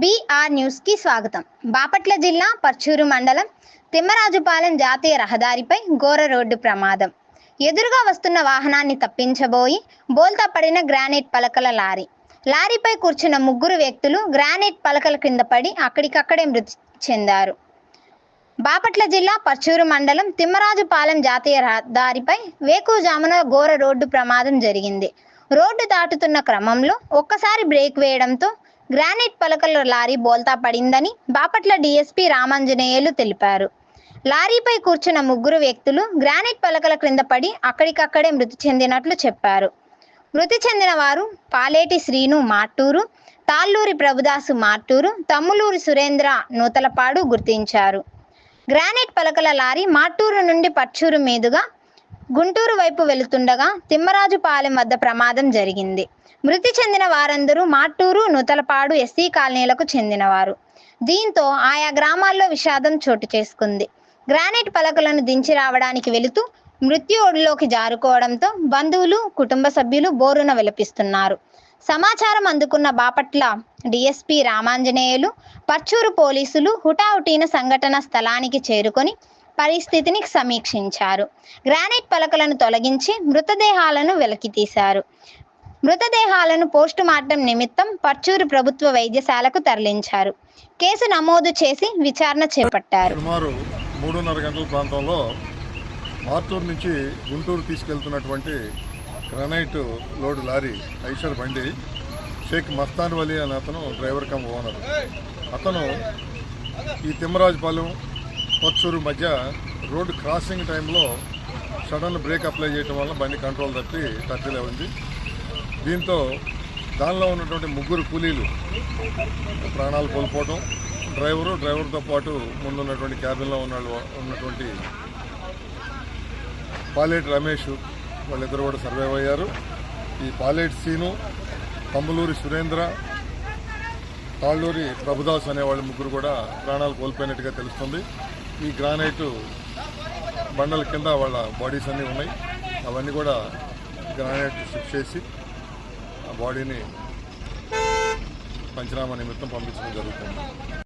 BR న్యూస్కి స్వాగతం. బాపట్ల జిల్లా పర్చూరు మండలం తిమ్మరాజుపాలెం జాతీయ రహదారిపై ఘోర రోడ్డు ప్రమాదం. ఎదురుగా వస్తున్న వాహనాన్ని తప్పించబోయి బోల్తా పడిన గ్రానైట్ పలకల లారీ. లారీపై కూర్చున్న ముగ్గురు వ్యక్తులు గ్రానైట్ పలకల కింద పడి అక్కడికక్కడే మృతి చెందారు. బాపట్ల జిల్లా పర్చూరు మండలం తిమ్మరాజుపాలెం జాతీయ రహదారిపై వేకుజామున ఘోర రోడ్డు ప్రమాదం జరిగింది. రోడ్డు దాటుతున్న క్రమంలో ఒక్కసారి బ్రేక్ వేయడంతో గ్రానైట్ పలకల లారీ బోల్తా పడిందని బాపట్ల డీఎస్పీ రామాంజనేయులు తెలిపారు. లారీపై కూర్చున్న ముగ్గురు వ్యక్తులు గ్రానైట్ పలకల క్రింద పడి అక్కడికక్కడే మృతి చెందినట్లు చెప్పారు. మృతి చెందిన వారు పాలేటి శ్రీను మాటూరు తాళ్ళూరి ప్రభుదాసు మాట్టూరు తమ్ములూరి సురేంద్ర నూతలపాడు గుర్తించారు. గ్రానైట్ పలకల లారీ మాటూరు నుండి పచ్చూరు మీదుగా గుంటూరు వైపు వెళుతుండగా తిమ్మరాజుపాలెం వద్ద ప్రమాదం జరిగింది. మృతి చెందిన వారందరూ మాట్టూరు నూతలపాడు ఎస్సీ కాలనీలకు చెందినవారు. దీంతో ఆయా గ్రామాల్లో విషాదం చోటు చేసుకుంది. గ్రానైట్ పలకలను దించి రావడానికి వెళుతూ మృత్యు ఒడిలోకి జారుకోవడంతో బంధువులు కుటుంబ సభ్యులు బోరున విలపిస్తున్నారు. సమాచారం అందుకున్న బాపట్ల డిఎస్పి రామాంజనేయులు పర్చూరు పోలీసులు హుటాహుటీన సంఘటన స్థలానికి చేరుకొని పరిస్థితిని సమీక్షించారు. గ్రానైట్ పలకలను తొలగించి మృతదేహాలను వెలికితీశారు మృతదేహాలను పోస్టు మార్టం నిమిత్తం పర్చూరు ప్రభుత్వ వైద్యశాలకు తరలించారు. కేసు నమోదు చేసి విచారణ చేపట్టారు. సుమారు మూడున్నర గంటల ప్రాంతంలో మార్చూరు నుంచి గుంటూరు తీసుకెళ్తున్నటువంటి గ్రానైట్ లోడ్ లారీ ఐషర్ బండి షేక్ మస్తాన్ వలీ అనే అతను డ్రైవర్ కమ్ ఓనర్. అతను ఈ తిమ్మరాజుపాలెం పొచ్చూరు మధ్య రోడ్డు క్రాసింగ్ టైంలో సడన్ బ్రేక్ అప్లై చేయడం వల్ల బండి కంట్రోల్ తప్పి టచ్లో ఉంది. దీంతో దానిలో ఉన్నటువంటి ముగ్గురు కూలీలు ప్రాణాలు కోల్పోవడం డ్రైవరు డ్రైవర్తో పాటు ముందున్నటువంటి క్యాబిన్లో ఉన్న ఉన్నటువంటి పాలేటి రమేష్ వాళ్ళిద్దరు కూడా సర్వైవ్ అయ్యారు. ఈ పాలేటి సీను తమ్ములూరి సురేంద్ర తాళ్ళూరి ప్రభుదాస్ అనే వాళ్ళ ముగ్గురు కూడా ప్రాణాలు కోల్పోయినట్టుగా తెలుస్తుంది. ఈ గ్రానైట్ బండల కింద వాళ్ళ బాడీస్ అన్నీ ఉన్నాయి. అవన్నీ కూడా గ్రానైట్ షిఫ్ట్ చేసి ఆ బాడీని పంచనామా నిమిత్తం పంపించడం జరుగుతుంది.